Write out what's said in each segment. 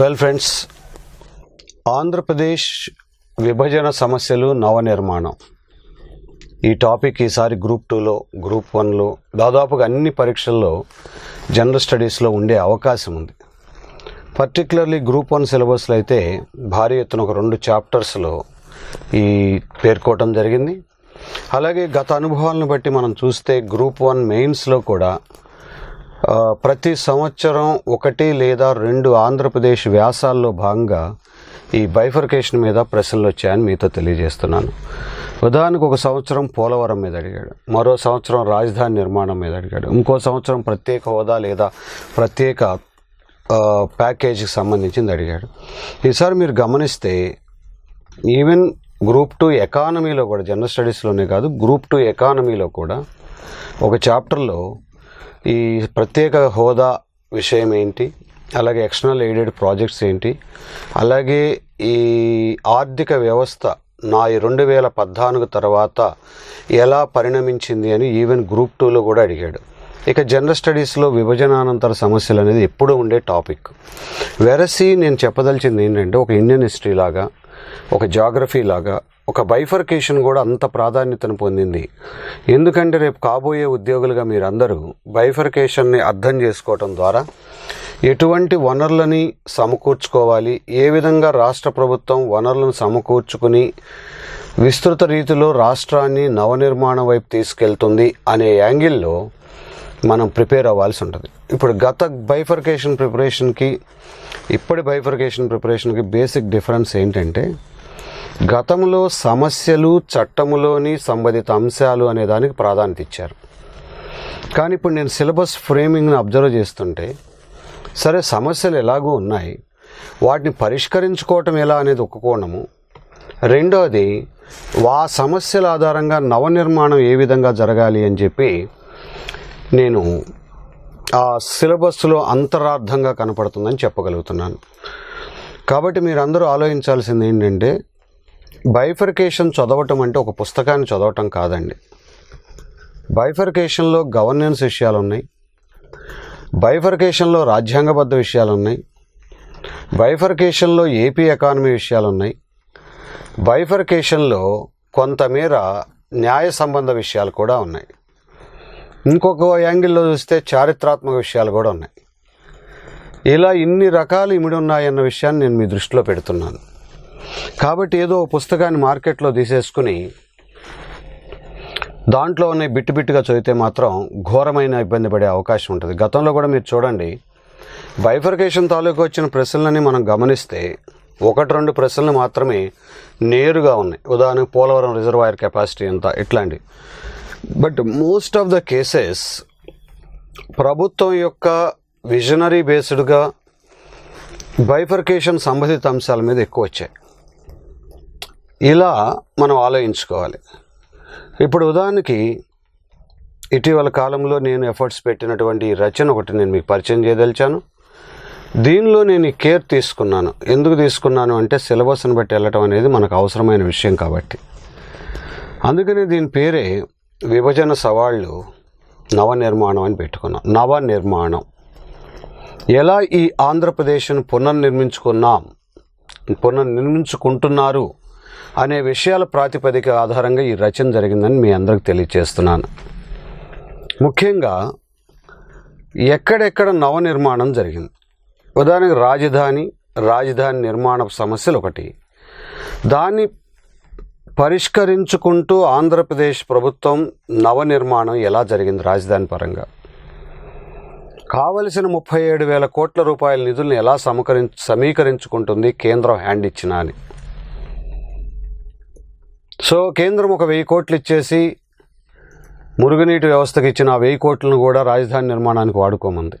Well friends Andhra Pradesh విభజన సమస్యలు నవనిర్మాణం. ఈ టాపిక్ ఈసారి గ్రూప్ టూలో గ్రూప్ వన్లో దాదాపుగా అన్ని పరీక్షల్లో జనరల్ స్టడీస్లో ఉండే అవకాశం ఉంది. పర్టికులర్లీ గ్రూప్ వన్ సిలబస్లో అయితే భారీ ఎత్తున ఒక రెండు చాప్టర్స్లో ఈ పేర్కోవటం జరిగింది. అలాగే గత అనుభవాలను బట్టి మనం చూస్తే గ్రూప్ వన్ మెయిన్స్లో కూడా ప్రతి సంవత్సరం ఒకటి లేదా రెండు ఆంధ్రప్రదేశ్ వ్యాసాల్లో భాగంగా ఈ బైఫర్కేషన్ మీద ప్రశ్నలు వచ్చాయని మీతో తెలియజేస్తున్నాను. ఉదాహరణకు ఒక సంవత్సరం పోలవరం మీద అడిగాడు. మరో సంవత్సరం రాజధాని నిర్మాణం మీద అడిగాడు. ఇంకో సంవత్సరం ప్రత్యేక హోదా లేదా ప్రత్యేక ప్యాకేజీకి సంబంధించింది అడిగాడు. ఈసారి మీరు గమనిస్తే ఈవెన్ గ్రూప్ టూ ఎకానమీలో కూడా జనరల్ స్టడీస్లోనే కాదు గ్రూప్ టూ ఎకానమీలో కూడా ఒక చాప్టర్లో ఈ ప్రత్యేక హోదా విషయం ఏంటి? అలాగే ఎక్స్టర్నల్ ఎయిడెడ్ ప్రాజెక్ట్స్ ఏంటి? అలాగే ఈ ఆర్థిక వ్యవస్థ నా ఈ రెండు వేల పద్నాలుగు తర్వాత ఎలా పరిణమించింది అని ఈవెన్ గ్రూప్ టూలో కూడా అడిగాడు. ఇక జనరల్ స్టడీస్లో విభజనానంతర సమస్యలు అనేది ఎప్పుడూ ఉండే టాపిక్ వెరసి నేను చెప్పదలిచింది ఏంటంటే ఒక ఇండియన్ హిస్టరీ లాగా ఒక జాగ్రఫీ లాగా ఒక బైఫర్కేషన్ కూడా అంత ప్రాధాన్యతను పొందింది. ఎందుకంటే రేపు కాబోయే ఉద్యోగులుగా మీరందరూ బైఫర్కేషన్ని అర్థం చేసుకోవటం ద్వారా ఎటువంటి వనరులని సమకూర్చుకోవాలి ఏ విధంగా రాష్ట్ర ప్రభుత్వం వనరులను సమకూర్చుకుని విస్తృత రీతిలో రాష్ట్రాన్ని నవనిర్మాణం వైపు తీసుకెళ్తుంది అనే యాంగిల్లో మనం ప్రిపేర్ అవ్వాల్సి ఉంటుంది. ఇప్పుడు గత బైఫర్కేషన్ ప్రిపరేషన్కి ఇప్పటి బైఫర్కేషన్ ప్రిపరేషన్కి బేసిక్ డిఫరెన్స్ ఏంటంటే గతంలో సమస్యలు చట్టములోని సంబంధిత అంశాలు అనే దానికి ప్రాధాన్యత ఇచ్చారు. కానీ ఇప్పుడు నేను సిలబస్ ఫ్రేమింగ్ను అబ్జర్వ్ చేస్తుంటే సరే సమస్యలు ఎలాగూ ఉన్నాయి వాటిని పరిష్కరించుకోవటం ఎలా అనేది ఒక కోణము. రెండోది ఆ సమస్యల ఆధారంగా నవనిర్మాణం ఏ విధంగా జరగాలి అని చెప్పి నేను ఆ సిలబస్లో అంతరార్థంగా కనపడుతుందని చెప్పగలుగుతున్నాను. కాబట్టి మీరందరూ ఆలోచించాల్సింది ఏంటంటే బైఫర్కేషన్ చదవటం అంటే ఒక పుస్తకాన్ని చదవటం కాదండి. బైఫర్కేషన్లో గవర్నెన్స్ విషయాలు ఉన్నాయి. బైఫర్కేషన్లో రాజ్యాంగబద్ధ విషయాలు ఉన్నాయి. బైఫర్కేషన్లో ఏపీ ఎకానమీ విషయాలు ఉన్నాయి. బైఫర్కేషన్లో కొంతమేర న్యాయ సంబంధ విషయాలు కూడా ఉన్నాయి. ఇంకొక యాంగిల్లో చూస్తే చారిత్రాత్మక విషయాలు కూడా ఉన్నాయి. ఇలా ఇన్ని రకాలు ఇమిడి ఉన్నాయన్న విషయాన్ని నేను మీ దృష్టిలో పెడుతున్నాను. కాబట్టి ఏదో పుస్తకాన్ని మార్కెట్లో తీసేసుకుని దాంట్లో ఉన్న బిట్టు బిట్టుగా చదివితే మాత్రం ఘోరమైన ఇబ్బంది పడే అవకాశం ఉంటుంది. గతంలో కూడా మీరు చూడండి బైఫర్కేషన్ తాలూకు వచ్చిన ప్రశ్నలని మనం గమనిస్తే ఒకటి రెండు ప్రశ్నలు మాత్రమే నేరుగా ఉన్నాయి. ఉదాహరణకు పోలవరం రిజర్వాయర్ కెపాసిటీ ఎంత ఇట్లాంటి but most of the cases ప్రభుత్వం యొక్క విజనరీ బేస్డ్గా బైఫర్కేషన్ సంబంధిత అంశాల మీద ఎక్కువ వచ్చాయి. ఇలా మనం ఆలోచించుకోవాలి. ఇప్పుడు ఉదాహరణకి ఇటీవల కాలంలో నేను ఎఫర్ట్స్ పెట్టినటువంటి రచన ఒకటి నేను మీకు పరిచయం చేయదలిచాను. దీనిలో నేను కేర్ తీసుకున్నాను. ఎందుకు తీసుకున్నాను అంటే సిలబస్ని బట్టి వెళ్ళటం అనేది మనకు అవసరమైన విషయం కాబట్టి. అందుకనే దీని పేరే విభజన సవాళ్ళు నవనిర్మాణం అని పెట్టుకున్నాం. నవ నిర్మాణం ఎలా ఈ ఆంధ్రప్రదేశ్ను పునర్నిర్మించుకున్నాం? పునర్నిర్మించుకుంటున్నారు? అనే విషయాల ప్రాతిపదిక ఆధారంగా ఈ రచన జరిగిందని మీ అందరికి తెలియజేస్తున్నాను ముఖ్యంగా ఎక్కడెక్కడ నవనిర్మాణం జరిగింది. ఉదాహరణకు రాజధాని రాజధాని నిర్మాణ సమస్యలు ఒకటి. దాన్ని పరిష్కరించుకుంటూ ఆంధ్రప్రదేశ్ ప్రభుత్వం నవనిర్మాణం ఎలా జరిగింది రాజధాని పరంగా? కావలసిన ముప్పై ఏడు వేల కోట్ల రూపాయల నిధులను ఎలా సమకరి సమీకరించుకుంటుంది కేంద్రం హ్యాండ్ ఇచ్చినా అని. సో కేంద్రం ఒక వెయ్యి కోట్లు ఇచ్చేసి మురుగునీటి వ్యవస్థకి ఇచ్చిన ఆ వెయ్యి కోట్లను కూడా రాజధాని నిర్మాణానికి వాడుకోమంది.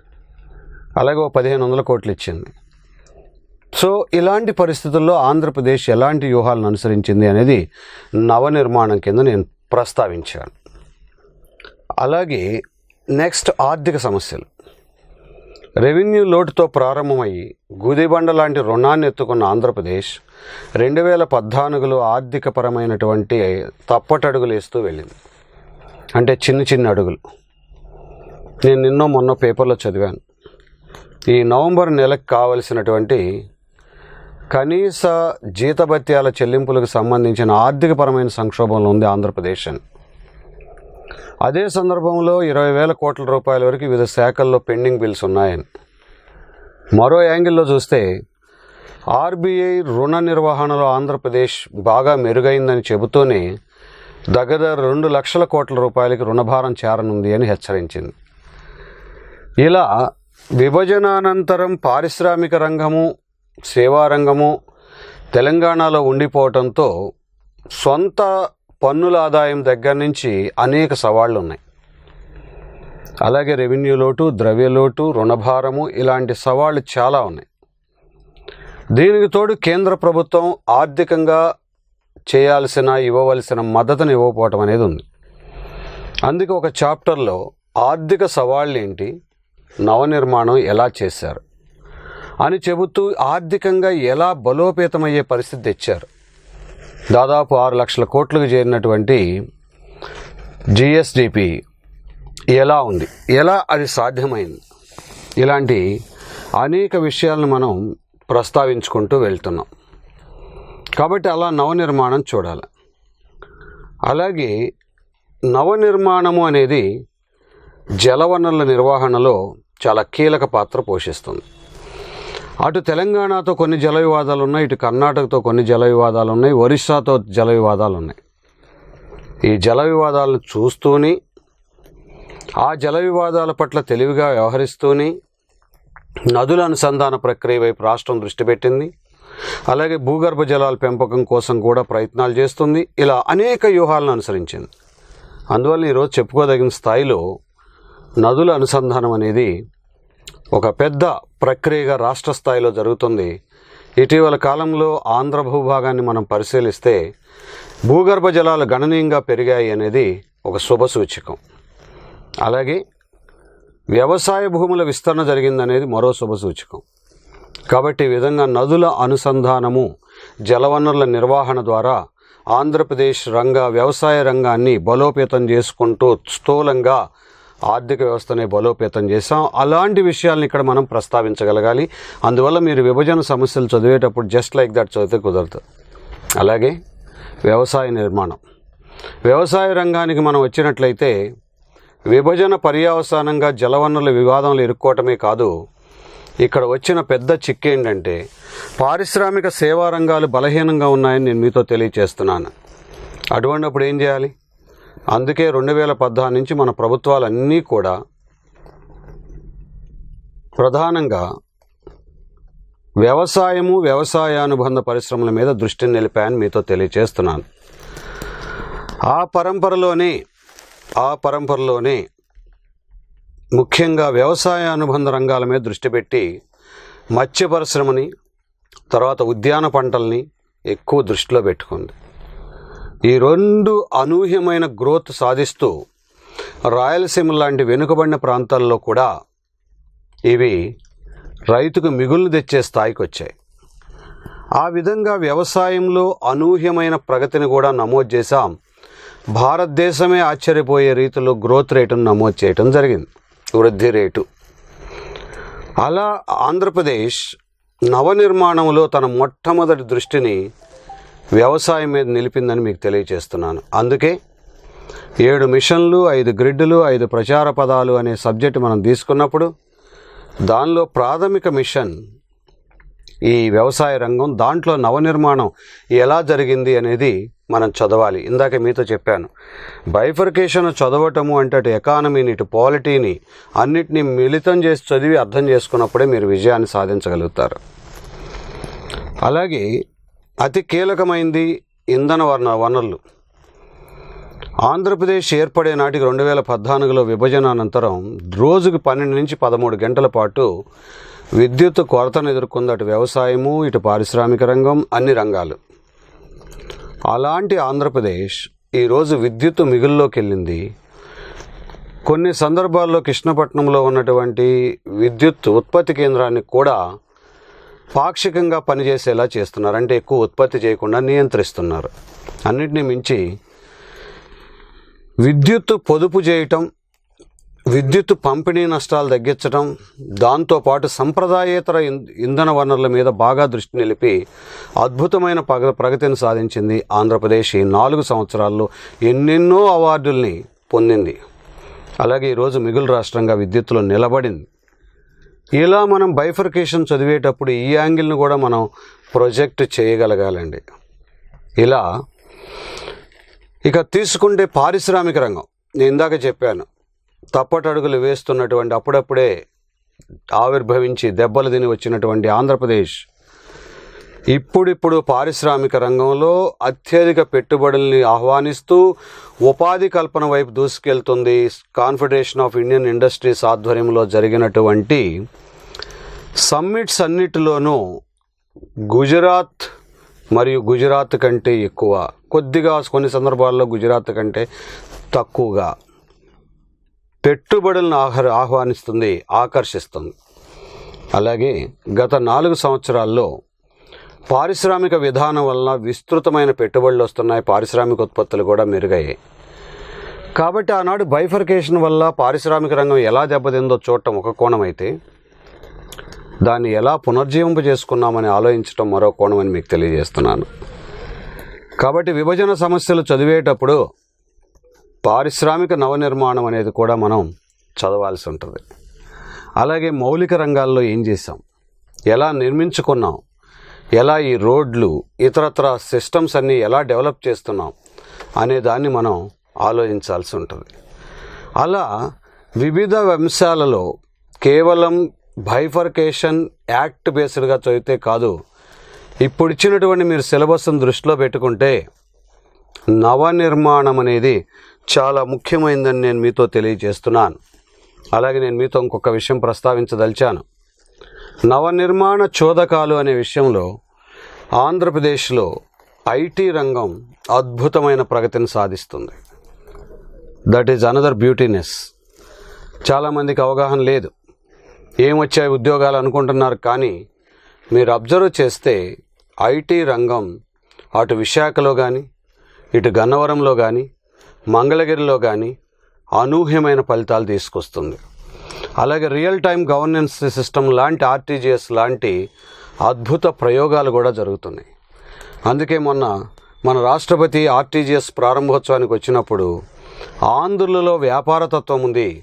అలాగే ఓ పదిహేను వందల కోట్లు ఇచ్చింది. సో ఇలాంటి పరిస్థితుల్లో ఆంధ్రప్రదేశ్ ఎలాంటి వ్యూహాలను అనుసరించింది అనేది నవనిర్మాణం కింద నేను ప్రస్తావించాను. అలాగే నెక్స్ట్ ఆర్థిక సమస్యలు. రెవెన్యూ లోటుతో ప్రారంభమయ్యి గుదిబండ లాంటి రుణాన్ని ఎత్తుకున్న ఆంధ్రప్రదేశ్ రెండు వేల పద్నాలుగులో ఆర్థికపరమైనటువంటి తప్పటడుగులు వేస్తూ వెళ్ళింది. అంటే చిన్న చిన్న అడుగులు. నేను నిన్నో మొన్న పేపర్లో చదివాను. ఈ నవంబర్ నెలకు కావలసినటువంటి కనీస జీతభత్యాల చెల్లింపులకు సంబంధించిన ఆర్థికపరమైన సంక్షోభంలో ఉంది ఆంధ్రప్రదేశ్ అని. అదే సందర్భంలో ఇరవై వేల కోట్ల రూపాయల వరకు వివిధ శాఖల్లో పెండింగ్ బిల్స్ ఉన్నాయని. మరో యాంగిల్లో చూస్తే ఆర్బీఐ రుణ నిర్వహణలో ఆంధ్రప్రదేశ్ బాగా మెరుగైందని చెబుతూనే దగ్గర రెండు లక్షల కోట్ల రూపాయలకి రుణభారం చేరనుంది అని హెచ్చరించింది. ఇలా విభజనానంతరం పారిశ్రామిక రంగము సేవా రంగము తెలంగాణలో ఉండిపోవటంతో సొంత పన్నుల ఆదాయం దగ్గర నుంచి అనేక సవాళ్ళు ఉన్నాయి అలాగే రెవెన్యూ లోటు ద్రవ్యలోటు రుణభారము ఇలాంటి సవాళ్ళు చాలా ఉన్నాయి. దీనికి తోడు కేంద్ర ప్రభుత్వం ఆర్థికంగా చేయాల్సిన ఇవ్వవలసిన మద్దతును ఇవ్వకపోవటం అనేది ఉంది. అందుకే ఒక చాప్టర్లో ఆర్థిక సవాళ్ళు ఏంటి నవనిర్మాణం ఎలా చేశారు అని చెబుతూ ఆర్థికంగా ఎలా బలోపేతమయ్యే పరిస్థితి తెచ్చారు. దాదాపు ఆరు లక్షల కోట్లకు చేరినటువంటి జిఎస్డిపి ఎలా ఉంది? ఎలా అది సాధ్యమైంది? ఇలాంటి అనేక విషయాలను మనం ప్రస్తావించుకుంటూ వెళ్తున్నాం. కాబట్టి అలా నవనిర్మాణం చూడాలి. అలాగే నవనిర్మాణము అనేది జలవనరుల నిర్వహణలో చాలా కీలక పాత్ర పోషిస్తుంది. అటు తెలంగాణతో కొన్ని జల వివాదాలు ఉన్నాయి ఇటు కర్ణాటకతో కొన్ని జల వివాదాలు ఉన్నాయి ఒరిస్సాతో జల వివాదాలు ఉన్నాయి ఈ జల వివాదాలను చూస్తూనే ఆ జల వివాదాల పట్ల తెలివిగా వ్యవహరిస్తూనే నదుల అనుసంధాన ప్రక్రియ వైపు రాష్ట్రం దృష్టి పెట్టింది. అలాగే భూగర్భ జలాల పెంపకం కోసం కూడా ప్రయత్నాలు చేస్తుంది. ఇలా అనేక వ్యూహాలను అనుసరించింది. అందువల్ల ఈరోజు చెప్పుకోదగిన స్థాయిలో నదుల అనుసంధానం అనేది ఒక పెద్ద ప్రక్రియగా రాష్ట్ర స్థాయిలో జరుగుతుంది. ఇటీవల కాలంలో ఆంధ్ర భూభాగాన్ని మనం పరిశీలిస్తే భూగర్భ జలాలు గణనీయంగా పెరిగాయి అనేది ఒక శుభ సూచకం. అలాగే వ్యవసాయ భూముల విస్తరణ జరిగిందనేది మరో శుభ సూచకం. కాబట్టి ఈ విధంగా నదుల అనుసంధానము జలవనరుల నిర్వహణ ద్వారా ఆంధ్రప్రదేశ్ రంగ వ్యవసాయ రంగాన్ని బలోపేతం చేసుకుంటూ స్థూలంగా ఆర్థిక వ్యవస్థని బలోపేతం చేసాం అలాంటి విషయాలను ఇక్కడ మనం ప్రస్తావించగలగాలి. అందువల్ల మీరు విభజన సమస్యలు చదివేటప్పుడు జస్ట్ లైక్ దట్ చదివితే కుదరదు. అలాగే వ్యవసాయ నిర్మాణం. వ్యవసాయ రంగానికి మనం వచ్చినట్లయితే విభజన పర్యావసానంగా జలవనరుల వివాదంలో ఇరుక్కోవటమే కాదు ఇక్కడ వచ్చిన పెద్ద చిక్కు ఏంటంటే పారిశ్రామిక సేవా రంగాలు బలహీనంగా ఉన్నాయని నేను మీతో తెలియచేస్తున్నాను. అటువంటిప్పుడు ఏం చేయాలి? అందుకే రెండు వేల పద్నాలుగు నుంచి మన ప్రభుత్వాలన్నీ కూడా ప్రధానంగా వ్యవసాయము వ్యవసాయానుబంధ పరిశ్రమల మీద దృష్టిని నిలిపాయని మీతో తెలియచేస్తున్నాను ఆ పరంపరలోనే ఆ పరంపరలోనే ముఖ్యంగా వ్యవసాయ అనుబంధ రంగాల మీద దృష్టి పెట్టి మత్స్య పరిశ్రమని తర్వాత ఉద్యాన పంటల్ని ఎక్కువ దృష్టిలో పెట్టుకుంది. ఈ రెండు అనూహ్యమైన గ్రోత్ సాధిస్తూ రాయలసీమ లాంటి వెనుకబడిన ప్రాంతాల్లో కూడా ఇవి రైతుకు మిగులు తెచ్చే స్థాయికి వచ్చాయి. ఆ విధంగా వ్యవసాయంలో అనూహ్యమైన ప్రగతిని కూడా నమోదు చేశాం. భారతదేశమే ఆశ్చర్యపోయే రీతిలో గ్రోత్ రేటును నమోదు చేయటం జరిగింది. వృద్ధి రేటు. అలా ఆంధ్రప్రదేశ్ నవనిర్మాణంలో తన మొట్టమొదటి దృష్టిని వ్యవసాయం మీద నిలిపిందని మీకు తెలియజేస్తున్నాను అందుకే ఏడు మిషన్లు ఐదు గ్రిడ్లు ఐదు ప్రచార పదాలు అనే సబ్జెక్ట్ మనం తీసుకున్నప్పుడు దానిలో ప్రాథమిక మిషన్ ఈ వ్యవసాయ రంగం దాంట్లో నవనిర్మాణం ఎలా జరిగింది అనేది మనం చదవాలి. ఇందాక మీతో చెప్పాను. బైఫర్కేషన్ చదవటము అంటే అటు ఎకానమీని ఇటు పాలిటీని అన్నిటినీ మిళితం చేసి చదివి అర్థం చేసుకున్నప్పుడే మీరు విజయాన్ని సాధించగలుగుతారు. అలాగే అతి కీలకమైంది ఇంధన వర్ణ వనరులు. ఆంధ్రప్రదేశ్ ఏర్పడే నాటికి రెండు వేల పద్నాలుగులో విభజన అనంతరం రోజుకు పన్నెండు నుంచి పదమూడు గంటల పాటు విద్యుత్ కొరతను ఎదుర్కొంది అటు వ్యవసాయము ఇటు పారిశ్రామిక రంగం అన్ని రంగాలు. అలాంటి ఆంధ్రప్రదేశ్ ఈరోజు విద్యుత్ మిగుల్లోకి వెళ్ళింది కొన్ని సందర్భాల్లో కృష్ణపట్నంలో ఉన్నటువంటి విద్యుత్ ఉత్పత్తి కేంద్రాన్ని కూడా పాక్షికంగా పనిచేసేలా చేస్తున్నారు. అంటే ఎక్కువ ఉత్పత్తి చేయకుండా నియంత్రిస్తున్నారు. అన్నిటినీ మించి విద్యుత్ పొదుపు చేయటం విద్యుత్ పంపిణీ నష్టాలు తగ్గించడం దాంతోపాటు సంప్రదాయేతర ఇం- ఇంధన వనరుల మీద బాగా దృష్టి నిలిపి అద్భుతమైన పగ ప్రగతిని సాధించింది ఆంధ్రప్రదేశ్ ఈ నాలుగు సంవత్సరాల్లో ఎన్నెన్నో అవార్డుల్ని పొందింది. అలాగే ఈరోజు మిగులు రాష్ట్రంగా విద్యుత్తులో నిలబడింది. ఇలా మనం బైఫర్కేషన్ చదివేటప్పుడు ఈ యాంగిల్ని కూడా మనం ప్రొజెక్ట్ చేయగలగాలండి. ఇలా ఇక తీసుకుంటే పారిశ్రామిక రంగం. నేను ఇందాక చెప్పాను తప్పటడుగులు వేస్తున్నటువంటి అప్పుడప్పుడే ఆవిర్భవించి దెబ్బలు తిని వచ్చినటువంటి ఆంధ్రప్రదేశ్ ఇప్పుడిప్పుడు పారిశ్రామిక రంగంలో అత్యధిక పెట్టుబడుల్ని ఆహ్వానిస్తూ ఉపాధి కల్పన వైపు దూసుకెళ్తుంది కాన్ఫెడరేషన్ ఆఫ్ ఇండియన్ ఇండస్ట్రీస్ ఆధ్వర్యంలో జరిగినటువంటి సమ్మిట్స్ అన్నిటిలోనూ గుజరాత్ మరియు గుజరాత్ కంటే ఎక్కువ కొద్దిగా కొన్ని సందర్భాల్లో గుజరాత్ కంటే తక్కువగా పెట్టుబడులను ఆహ్ర ఆహ్వానిస్తుంది ఆకర్షిస్తుంది. అలాగే గత నాలుగు సంవత్సరాల్లో పారిశ్రామిక విధానం వలన విస్తృతమైన పెట్టుబడులు వస్తున్నాయి పారిశ్రామిక ఉత్పత్తులు కూడా మెరుగయ్యాయి. కాబట్టి ఆనాడు బైఫర్కేషన్ వల్ల పారిశ్రామిక రంగం ఎలా దెబ్బతిందో చూడటం ఒక కోణం అయితే దాన్ని ఎలా పునర్జీవింప చేసుకున్నామని ఆలోచించడం మరో కోణం అని మీకు తెలియజేస్తున్నాను. కాబట్టి విభజన సమస్యలు చదివేటప్పుడు పారిశ్రామిక నవనిర్మాణం అనేది కూడా మనం చదవాల్సి ఉంటుంది. అలాగే మౌలిక రంగాల్లో ఏం చేసాం ఎలా నిర్మించుకున్నాం? ఎలా ఈ రోడ్లు ఇతరత్ర సిస్టమ్స్ అన్నీ ఎలా డెవలప్ చేస్తున్నాం అనే దాన్ని మనం ఆలోచించాల్సి ఉంటుంది. అలా వివిధ అంశాలలో కేవలం బైఫర్కేషన్ యాక్ట్ బేస్డ్గా చదివితే కాదు ఇప్పుడు ఇచ్చినటువంటి మీరు సిలబస్ను దృష్టిలో పెట్టుకుంటే నవనిర్మాణం అనేది చాలా ముఖ్యమైనదని నేను మీతో తెలియజేస్తున్నాను. అలాగే నేను మీతో ఇంకొక విషయం ప్రస్తావించదలిచాను. నవనిర్మాణ చోదకాలు అనే విషయంలో ఆంధ్రప్రదేశ్లో ఐటీ రంగం అద్భుతమైన ప్రగతిని సాధిస్తుంది. దట్ ఈజ్ అనదర్ బ్యూటీనెస్ చాలామందికి అవగాహన లేదు. ఏమొచ్చాయి ఉద్యోగాలు అనుకుంటున్నారు కానీ మీరు అబ్జర్వ్ చేస్తే ఐటీ రంగం అటు విశాఖలో కానీ ఇటు గన్నవరంలో కానీ మంగళగిరిలో కానీ అనూహ్యమైన ఫలితాలు తీసుకొస్తుంది. అలాగే రియల్ టైం గవర్నెన్స్ సిస్టమ్ లాంటి ఆర్టీజీఎస్ లాంటి అద్భుత ప్రయోగాలు కూడా జరుగుతున్నాయి. అందుకే మొన్న మన రాష్ట్రపతి ఆర్టీజీఎస్ ప్రారంభోత్సవానికి వచ్చినప్పుడు ఆంధ్రులలో వ్యాపారతత్వం ఉంది.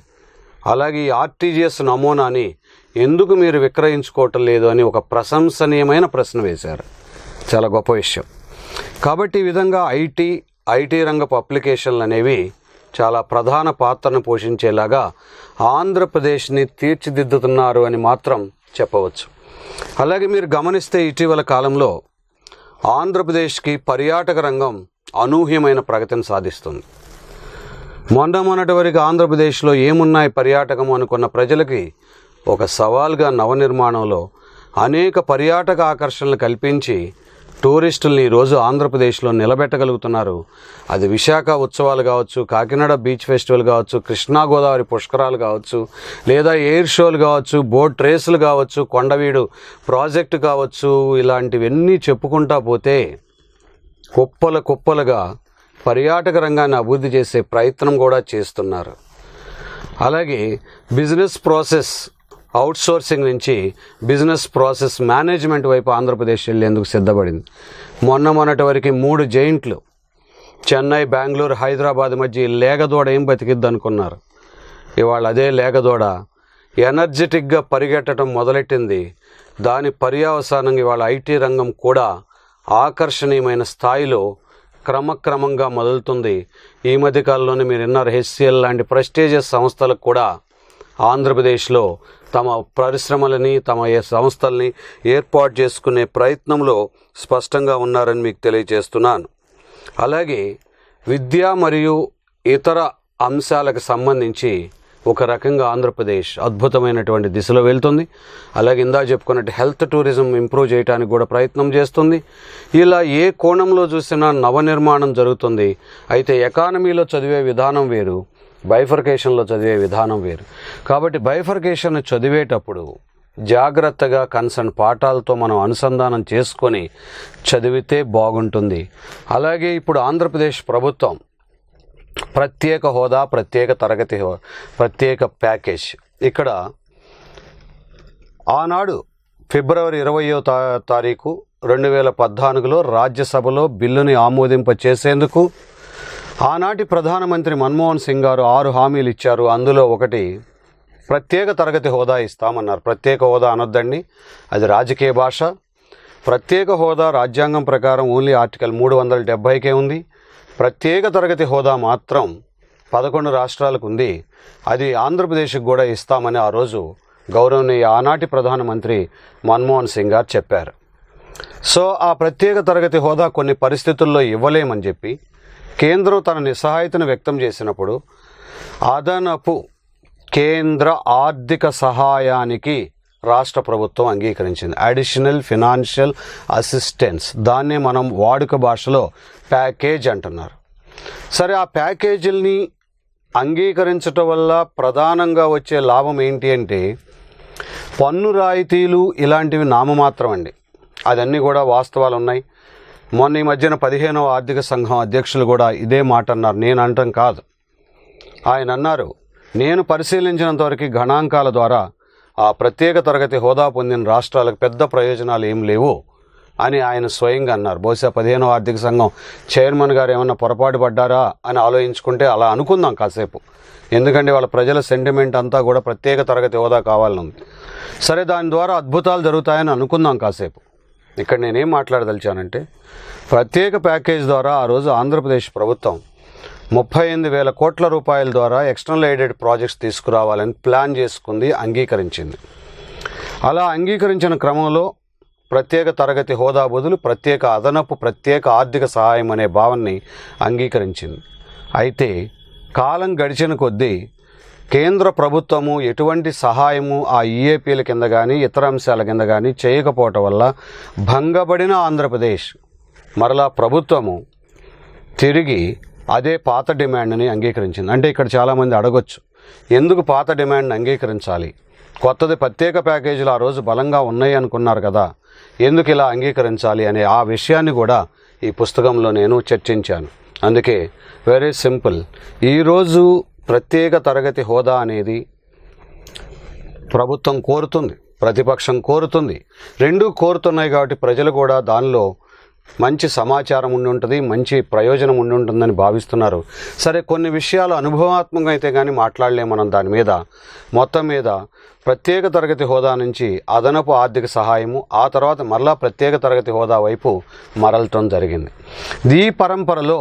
అలాగే ఈ ఆర్టీజీఎస్ నమూనాని ఎందుకు మీరు విక్రయించుకోవటం లేదు అని ఒక ప్రశంసనీయమైన ప్రశ్న వేశారు. చాలా గొప్ప విషయం. కాబట్టి ఈ విధంగా ఐటీ ఐటీ రంగపు అప్లికేషన్లు అనేవి చాలా ప్రధాన పాత్రను పోషించేలాగా ఆంధ్రప్రదేశ్ని తీర్చిదిద్దుతున్నారు అని మాత్రం చెప్పవచ్చు. అలాగే మీరు గమనిస్తే ఇటీవల కాలంలో ఆంధ్రప్రదేశ్కి పర్యాటక రంగం అనూహ్యమైన ప్రగతిని సాధిస్తుంది. మొన్న మొన్నటి వరకు ఆంధ్రప్రదేశ్లో ఏమున్నాయి పర్యాటకం అనుకున్న ప్రజలకి ఒక సవాల్గా నవనిర్మాణంలో అనేక పర్యాటక ఆకర్షణలు కల్పించి టూరిస్టుల్ని ఈరోజు ఆంధ్రప్రదేశ్లో నిలబెట్టగలుగుతున్నారు. అది విశాఖ ఉత్సవాలు కావచ్చు కాకినాడ బీచ్ ఫెస్టివల్ కావచ్చు కృష్ణా గోదావరి పుష్కరాలు కావచ్చు లేదా ఎయిర్ షోలు కావచ్చు బోట్ రేసులు కావచ్చు కొండవీడు ప్రాజెక్టు కావచ్చు ఇలాంటివన్నీ చెప్పుకుంటా పోతే కుప్పల కుప్పలుగా పర్యాటక రంగాన్ని అభివృద్ధి చేసే ప్రయత్నం కూడా చేస్తున్నారు. అలాగే బిజినెస్ ప్రాసెస్ అవుట్సోర్సింగ్ నుంచి బిజినెస్ ప్రాసెస్ మేనేజ్మెంట్ వైపు ఆంధ్రప్రదేశ్ వెళ్ళేందుకు సిద్ధపడింది. మొన్న మొన్నటి వరకు మూడు జైంట్లు చెన్నై బెంగళూరు హైదరాబాద్ మధ్య లేగదోడ ఏం బతికిద్ది అనుకున్నారు. ఇవాళ అదే లేగదోడ ఎనర్జెటిక్గా పరిగెట్టడం మొదలెట్టింది. దాని పర్యావసానంగా ఇవాళ ఐటీ రంగం కూడా ఆకర్షణీయమైన స్థాయిలో క్రమక్రమంగా మొదలుతుంది. ఈ మధ్య కాలంలోనే మీరు విన్నారు హెచ్సిఎల్ లాంటి ప్రెస్టీజియస్ సంస్థలకు కూడా ఆంధ్రప్రదేశ్లో తమ పరిశ్రమలని తమ సంస్థల్ని ఏర్పాటు చేసుకునే ప్రయత్నంలో స్పష్టంగా ఉన్నారని మీకు తెలియజేస్తున్నాను. అలాగే విద్య మరియు ఇతర అంశాలకు సంబంధించి ఒక రకంగా ఆంధ్రప్రదేశ్ అద్భుతమైనటువంటి దిశలో వెళ్తుంది. అలాగే ఇందా చెప్పుకున్నట్టు హెల్త్ టూరిజం ఇంప్రూవ్ చేయడానికి కూడా ప్రయత్నం చేస్తుంది. ఇలా ఏ కోణంలో చూసినా నవనిర్మాణం జరుగుతుంది. అయితే ఎకానమీలో చదివే విధానం వేరు. బైఫర్కేషన్లో చదివే విధానం వేరు. కాబట్టి బైఫర్కేషన్ చదివేటప్పుడు జాగ్రత్తగా కన్సర్న్ పాఠాలతో మనం అనుసంధానం చేసుకొని చదివితే బాగుంటుంది. అలాగే ఇప్పుడు ఆంధ్రప్రదేశ్ ప్రభుత్వం ప్రత్యేక హోదా ప్రత్యేక తరగతి ప్రత్యేక ప్యాకేజ్. ఇక్కడ ఆనాడు ఫిబ్రవరి ఇరవయో తా తారీఖు రెండు వేల పద్నాలుగులో రాజ్యసభలో బిల్లుని ఆమోదింప చేసేందుకు ఆనాటి ప్రధానమంత్రి మన్మోహన్ సింగ్ గారు ఆరు హామీలు ఇచ్చారు. అందులో ఒకటి ప్రత్యేక తరగతి హోదా ఇస్తామన్నారు. ప్రత్యేక హోదా అనొద్దండి అది రాజకీయ భాష. ప్రత్యేక హోదా రాజ్యాంగం ప్రకారం ఓన్లీ ఆర్టికల్ మూడు వందల డెబ్భైకే ఉంది. ప్రత్యేక తరగతి హోదా మాత్రం పదకొండు రాష్ట్రాలకు ఉంది. అది ఆంధ్రప్రదేశ్కి కూడా ఇస్తామని ఆ రోజు గౌరవనీయ ఆనాటి ప్రధానమంత్రి మన్మోహన్ సింగ్ గారు చెప్పారు. సో ఆ ప్రత్యేక తరగతి హోదా కొన్ని పరిస్థితుల్లో ఇవ్వలేమని చెప్పి కేంద్రం తన నిస్సహాయతను వ్యక్తం చేసినప్పుడు అదనపు కేంద్ర ఆర్థిక సహాయానికి రాష్ట్ర ప్రభుత్వం అంగీకరించింది. అడిషనల్ ఫినాన్షియల్ అసిస్టెన్స్ దాన్నే మనం వాడుక భాషలో ప్యాకేజ్ అంటున్నారు. సరే ఆ ప్యాకేజీల్ని అంగీకరించటం వల్ల ప్రధానంగా వచ్చే లాభం ఏంటి అంటే పన్ను రాయితీలు ఇలాంటివి నామమాత్రం అండి అదన్నీ కూడా వాస్తవాలు ఉన్నాయి మొన్న ఈ మధ్యన పదిహేనవ ఆర్థిక సంఘం అధ్యక్షులు కూడా ఇదే మాట అన్నారు. నేను అంటం కాదు. ఆయన అన్నారు నేను పరిశీలించినంతవరకు గణాంకాల ద్వారా ఆ ప్రత్యేక తరగతి హోదా పొందిన రాష్ట్రాలకు పెద్ద ప్రయోజనాలు ఏం లేవు అని ఆయన స్వయంగా అన్నారు. బహుశా పదిహేనవ ఆర్థిక సంఘం చైర్మన్ గారు ఏమన్నా పొరపాటు పడ్డారా అని ఆలోచించుకుంటే అలా అనుకుందాం కాసేపు. ఎందుకంటే వాళ్ళ ప్రజల సెంటిమెంట్ అంతా కూడా ప్రత్యేక తరగతి హోదా కావాలని ఉంది. సరే దాని ద్వారా అద్భుతాలు జరుగుతాయని అనుకుందాం కాసేపు. ఇక్కడ నేనేం మాట్లాడదలిచానంటే ప్రత్యేక ప్యాకేజ్ ద్వారా ఆ రోజు ఆంధ్రప్రదేశ్ ప్రభుత్వం ముప్పై ఎనిమిది వేల కోట్ల రూపాయల ద్వారా ఎక్స్టర్నల్ ఎయిడెడ్ ప్రాజెక్ట్స్ తీసుకురావాలని ప్లాన్ చేసుకుంది అంగీకరించింది. అలా అంగీకరించిన క్రమంలో ప్రత్యేక తరగతి హోదా బదులు ప్రత్యేక అదనపు ప్రత్యేక ఆర్థిక సహాయం అనే భావనని అంగీకరించింది. అయితే కాలం గడిచిన కొద్దీ కేంద్ర ప్రభుత్వము ఎటువంటి సహాయము ఆ ఈఏపీల కింద కానీ ఇతర అంశాల కింద కానీ చేయకపోవటం వల్ల భంగపడిన ఆంధ్రప్రదేశ్ మరలా ప్రభుత్వము తిరిగి అదే పాత డిమాండ్ని అంగీకరించింది. అంటే ఇక్కడ చాలామంది అడగొచ్చు ఎందుకు పాత డిమాండ్ని అంగీకరించాలి? కొత్తది ప్రత్యేక ప్యాకేజీలు ఆ రోజు బలంగా ఉన్నాయి అనుకున్నారు కదా ఎందుకు ఇలా అంగీకరించాలి అనే ఆ విషయాన్ని కూడా ఈ పుస్తకంలో నేను చర్చించాను. అందుకే వెరీ సింపుల్ ఈరోజు ప్రత్యేక తరగతి హోదా అనేది ప్రభుత్వం కోరుతుంది ప్రతిపక్షం కోరుతుంది. రెండూ కోరుతున్నాయి కాబట్టి ప్రజలు కూడా దానిలో మంచి సమాచారం ఉండి ఉంటుంది మంచి ప్రయోజనం ఉండి ఉంటుందని భావిస్తున్నారు. సరే కొన్ని విషయాలు అనుభవాత్మకంగా అయితే కానీ మాట్లాడలేం మనం దాని మీద. మొత్తం మీద ప్రత్యేక తరగతి హోదా నుంచి అదనపు ఆర్థిక సహాయము ఆ తర్వాత మరలా ప్రత్యేక తరగతి హోదా వైపు మరలటం జరిగింది. ఈ పరంపరలో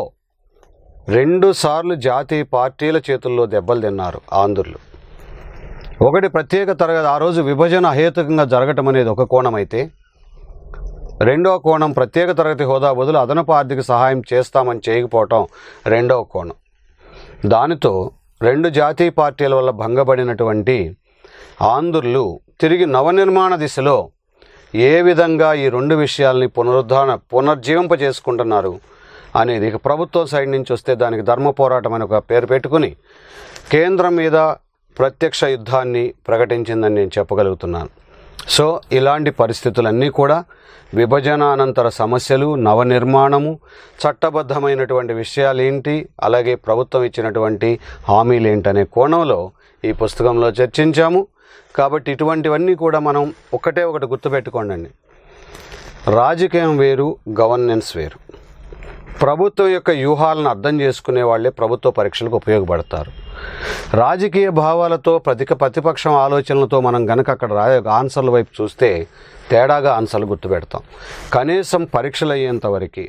రెండు సార్లు జాతీయ పార్టీల చేతుల్లో దెబ్బలు తిన్నారు ఆంధ్రులు. ఒకటి ప్రత్యేక తరగతి ఆ రోజు విభజన అహేతుకంగా జరగటం అనేది ఒక కోణం అయితే రెండవ కోణం ప్రత్యేక తరగతి హోదా బదులు అదనపు ఆర్థిక సహాయం చేస్తామని చేయకపోవటం రెండవ కోణం. దానితో రెండు జాతీయ పార్టీల వల్ల భంగపడినటువంటి ఆంధ్రులు తిరిగి నవనిర్మాణ దిశలో ఏ విధంగా ఈ రెండు విషయాల్ని పునరుద్ధరణ పునర్జీవింప చేసుకుంటున్నారు అనేది ఇక ప్రభుత్వం సైడ్ నుంచి వస్తే దానికి ధర్మ పోరాటం అని ఒక పేరు పెట్టుకుని కేంద్రం మీద ప్రత్యక్ష యుద్ధాన్ని ప్రకటించిందని నేను చెప్పగలుగుతున్నాను. సో ఇలాంటి పరిస్థితులన్నీ కూడా విభజన అనంతర సమస్యలు నవనిర్మాణము చట్టబద్ధమైనటువంటి విషయాలు ఏంటి అలాగే ప్రభుత్వం ఇచ్చినటువంటి హామీలు ఏంటనే కోణంలో ఈ పుస్తకంలో చర్చించాము. కాబట్టి ఇటువంటివన్నీ కూడా మనం ఒకటే ఒకటి గుర్తుపెట్టుకోండి రాజకీయం వేరు గవర్నెన్స్ వేరు. ప్రభుత్వం యొక్క వ్యూహాలను అర్థం చేసుకునే వాళ్ళే ప్రభుత్వ పరీక్షలకు ఉపయోగపడతారు. రాజకీయ భావాలతో ప్రతిక ప్రతిపక్షం ఆలోచనలతో మనం గనక అక్కడ రా ఆన్సర్ల వైపు చూస్తే తేడాగా ఆన్సర్లు గుర్తుపెడతాం కనీసం పరీక్షలు అయ్యేంతవరకు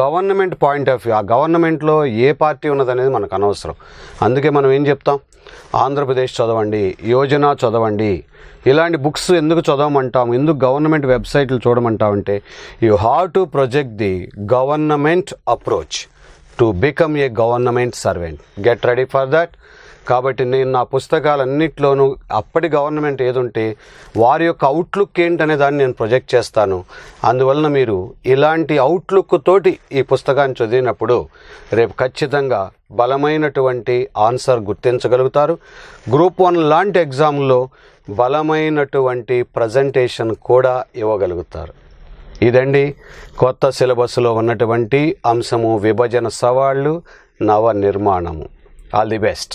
గవర్నమెంట్ పాయింట్ ఆఫ్ వ్యూ ఆ గవర్నమెంట్లో ఏ పార్టీ ఉన్నదనేది మనకు అనవసరం. అందుకే మనం ఏం చెప్తాం? ఆంధ్రప్రదేశ్ చదవండి యోజన చదవండి ఇలాంటి బుక్స్ ఎందుకు చదవమంటాం ఎందుకు గవర్నమెంట్ వెబ్సైట్లు చూడమంటామంటే you have to project the government approach to become a government servant. Get ready for that. కాబట్టి నేను నా పుస్తకాలన్నింటిలోనూ అప్పటి గవర్నమెంట్ ఏదుంటే వారి యొక్క అవుట్లుక్ ఏంటనే దాన్ని నేను ప్రొజెక్ట్ చేస్తాను. అందువలన మీరు ఇలాంటి అవుట్లుక్ తోటి ఈ పుస్తకాన్ని చదివినప్పుడు రేపు ఖచ్చితంగా బలమైనటువంటి ఆన్సర్ గుర్తించగలుగుతారు. గ్రూప్ వన్ లాంటి ఎగ్జామ్లో బలమైనటువంటి ప్రజెంటేషన్ కూడా ఇవ్వగలుగుతారు. ఇదండి కొత్త సిలబస్లో ఉన్నటువంటి అంశము విభజన సవాళ్ళు నవ నిర్మాణము ఆల్ ది బెస్ట్